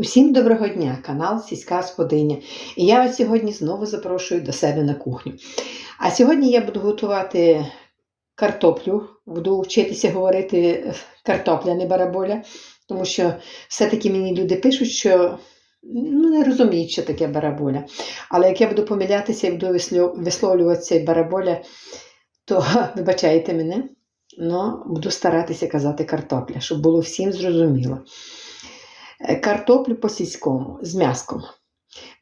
Усім доброго дня, канал Сільська Господиня. І я вас сьогодні знову запрошую до себе на кухню. А сьогодні я буду готувати картоплю, буду вчитися говорити картопля, не бараболя, тому що все-таки мені люди пишуть, що ну, не розуміють, що таке бараболя. Але як я буду помилятися і буду вислов- висловлюватися бараболя, то вибачайте мене, але буду старатися казати картопля, щоб було всім зрозуміло. Е, Картоплю по-сільському з м'яском.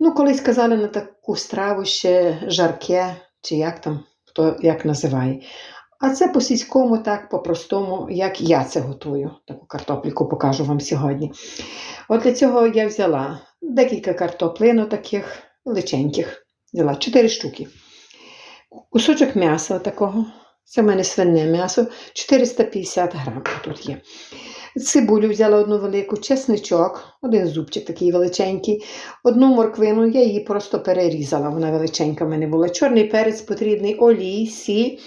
Ну, колись казали на таку страву ще жарке, чи як там, хто як називає. А це по-сільському, так, по-простому, як я це готую. Таку картопліку покажу вам сьогодні. От для цього я взяла декілька картоплин таких величеньких. Взяла 4 штуки. Кусочок м'яса такого. Це в мене свине м'ясо, 450 грам тут є. Цибулю взяла одну велику, чесничок, один зубчик такий величенький, одну морквину, я її просто перерізала, вона величенька в мене була. Чорний перець потрібний, олій, сіль,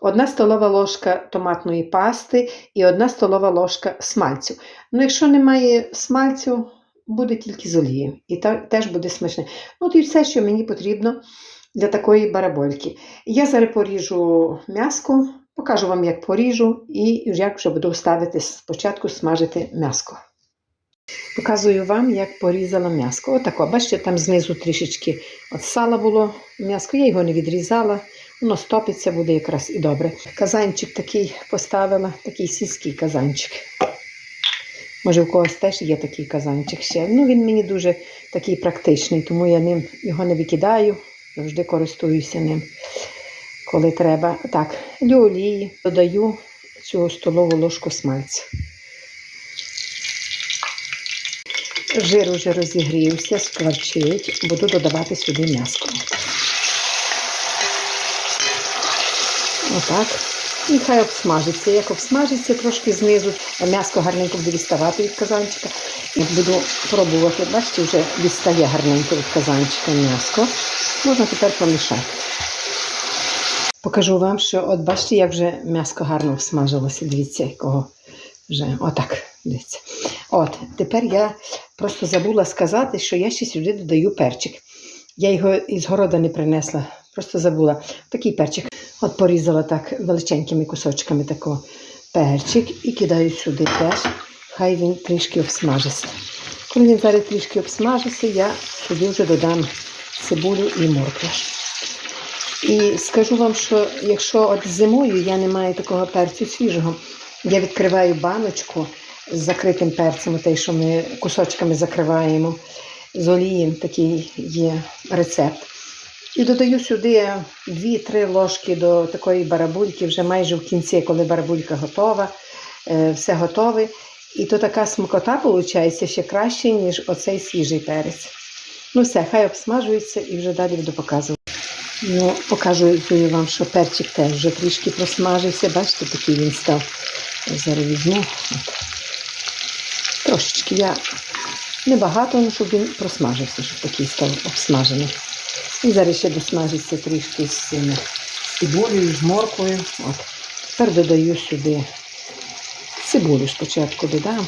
одна столова ложка томатної пасти і одна столова ложка смальцю. Ну, якщо немає смальцю, буде тільки з олією. І теж буде смачне. Ну, От і все, що мені потрібно для такої барабольки. Я зараз поріжу м'яско, покажу вам, як поріжу, і як вже буду ставити спочатку смажити м'яско. Показую вам, як порізала м'яско. Отако, бачите, там знизу трішечки сала було м'яско, я його не відрізала, воно стопиться, буде якраз і добре. Казанчик такий поставила, такий сільський казанчик. Може, у когось теж є такий казанчик ще. Ну, він мені дуже такий практичний, тому я ним його не викидаю, завжди користуюся ним, коли треба. Так, для олії, додаю цю столову ложку смальцю. Жир уже розігрівся, скварчить, буду додавати сюди м'ясо. Отак. І хай обсмажиться. Як обсмажиться трошки знизу, а м'яско гарненько буде відставати від казанчика. І буду пробувати. Бачите, вже відстає гарненько від казанчика м'яско. Можна тепер помішати. Покажу вам, що от бачите, як вже м'яско гарно обсмажилося. Дивіться, якого вже отак. Дивіться. От, тепер я просто забула сказати, що я ще сюди додаю перчик. Я його із города не принесла, просто забула. Такий перчик. От порізала так величенькими кусочками такого перчик і кидаю сюди теж. Хай він трішки обсмажиться. Коли він зараз трішки обсмажиться, я сюди вже додам цибулю і моркву. І скажу вам, що якщо от зимою я не маю такого перцю свіжого, я відкриваю баночку з закритим перцем, той, що ми кусочками закриваємо, з олієм такий є рецепт. І додаю сюди 2-3 ложки до такої барабульки, вже майже в кінці, коли барабулька готова, е, все готове. І то така смакота виходить ще краще, ніж оцей свіжий перець. Ну все, хай обсмажується і вже далі буду показувати. Ну, показую вам, що перчик теж вже трішки просмажився. Бачите, такий він став. Зараз візьму. Трошечки я небагато, але щоб він просмажився, щоб такий став обсмажений. І зараз ще досмажиться трішки з цими цибулею, з морквою. От. Тепер додаю сюди цибулю спочатку додам.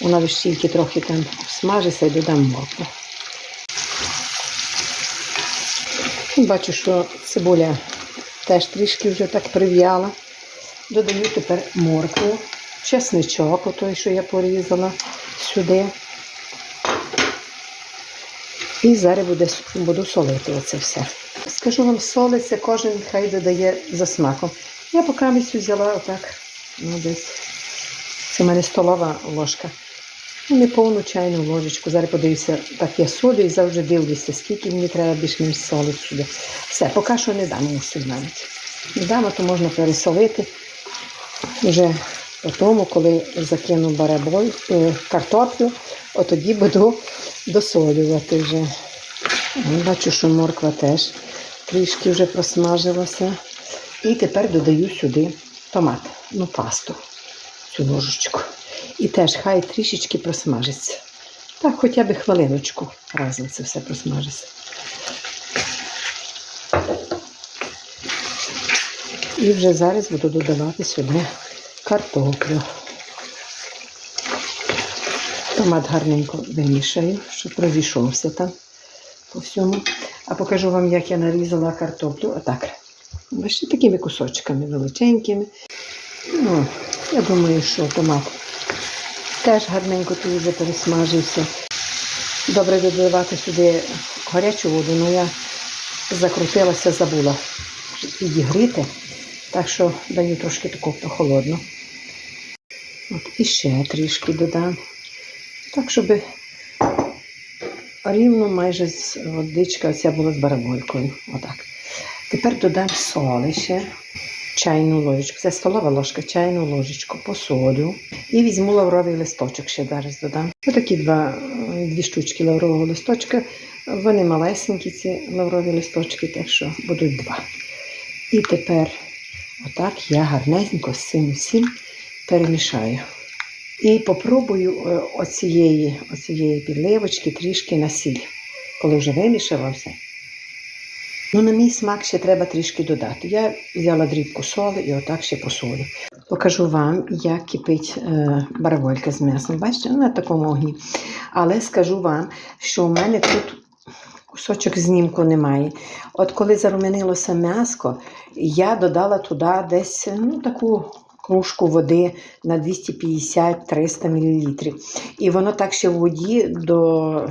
Вона лише тільки трохи там смажиться і додам моркву. І Бачу, що цибуля теж трішки вже так прив'яла. Додаю тепер моркву, чесничок, отой, що я порізала сюди. І зараз буде, буду солити оце все. Скажу вам, солиться кожен хай додає за смаком. Я по камісю взяла отак, ну десь. Це в мене столова ложка. Ну, не повну чайну ложечку. Зараз подивлюся, так я солю і завжди дивлюся, скільки мені треба більш-менш соли сюди. Все, поки що не дам мусив навіть. Не дам, то можна пересолити. Вже по тому, коли закину бараболь, е, картоплю, от тоді буду досолювати вже. Бачу, що морква теж трішки вже просмажилася. І тепер додаю сюди томат, ну пасту, цю ложечку. І теж хай трішечки просмажиться. Так, хоча б хвилиночку разом це все просмажиться. І вже зараз буду додавати сюди картоплю. Томат гарненько вимішаю, щоб розійшовся там по всьому. А покажу вам, як я нарізала картоплю. Отак. Бачите, такими кусочками величенькими. Ну, я думаю, що томат теж гарненько тут вже пересмажився. Добре додавати сюди гарячу воду, але я закрутилася, забула підігріти. Так що даю трошки таку холодну. От, і ще трішки додам. Так, щоб рівно майже водичка оця була з бараболькою. Отак. Тепер додам соли ще, чайну ложечку. Це столова ложка, чайну ложечку посолю. І візьму лавровий листочок ще зараз додам. Отакі два, дві штучки лаврового листочка. Вони малесенькі, ці лаврові листочки, так що будуть два. І тепер отак я гарненько з цим усім перемішаю. І попробую е, оцієї, оцієї підливочки трішки на сіль, коли вже вимішала все. Ну, на мій смак ще треба трішки додати. Я взяла дрібку соли і отак ще посолю. Покажу вам, як кипить е, бараболька з м'ясом. Бачите, на такому огні. Але скажу вам, що у мене тут кусочок знімку немає. От коли зарумянилося м'яско, я додала туди десь ну, таку кружку води на 250-300 мл. І воно так ще в воді до,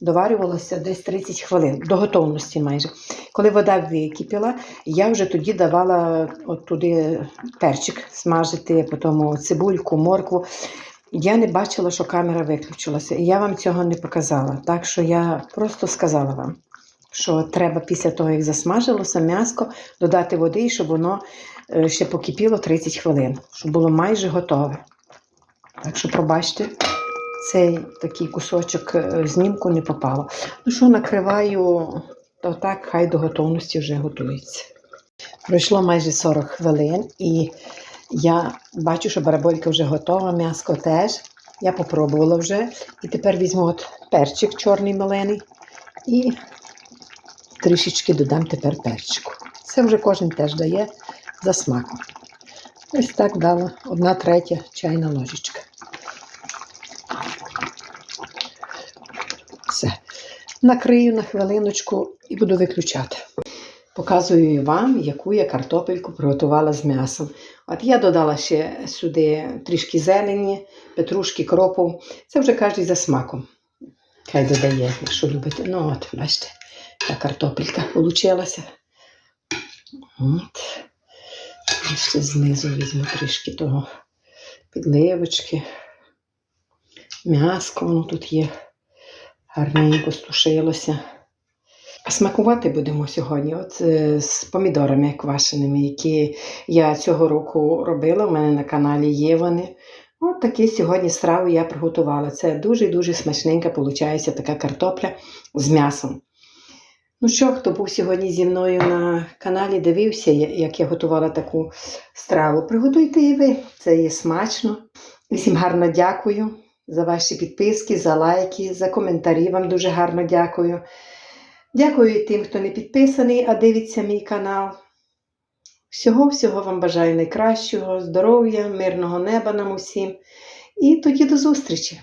доварювалося десь 30 хвилин, до готовності майже. Коли вода википіла, я вже тоді давала от туди перчик смажити, потім цибульку, моркву. Я не бачила, що камера виключилася, і я вам цього не показала. Так що я просто сказала вам, що треба після того, як засмажилося м'яско, додати води, щоб воно ще покипіло 30 хвилин, щоб було майже готове. Так що, пробачте, цей такий кусочок е, знімку не попало. Ну що, накриваю, то так, хай до готовності вже готується. Пройшло майже 40 хвилин, і я бачу, що бараболька вже готова, м'яско теж. Я попробувала вже. І тепер візьму от перчик чорний малений і трішечки додам тепер перчику. Це вже кожен теж дає за смаком. Ось так дала одна третя чайна ложечка. Все. Накрию на хвилиночку і буду виключати. Показую вам, яку я картопельку приготувала з м'ясом. От я додала ще сюди трішки зелені, петрушки, кропу. Це вже кожен за смаком. Хай додає, якщо любите. Ну от, бачите, та картопелька получилася. От. Ще знизу візьму трішки того підливочки. М'яско воно тут є. Гарненько стушилося. Смакувати будемо сьогодні от е, з помідорами квашеними, які я цього року робила. У мене на каналі є вони. От такі сьогодні страву я приготувала. Це дуже-дуже смачненька виходить така картопля з м'ясом. Ну що, хто був сьогодні зі мною на каналі, дивився, як я готувала таку страву. Приготуйте і ви, це є смачно. Всім гарно дякую за ваші підписки, за лайки, за коментарі. Вам дуже гарно дякую. Дякую і тим, хто не підписаний, а дивиться мій канал. Всього-всього вам бажаю найкращого, здоров'я, мирного неба нам усім. І тоді до зустрічі!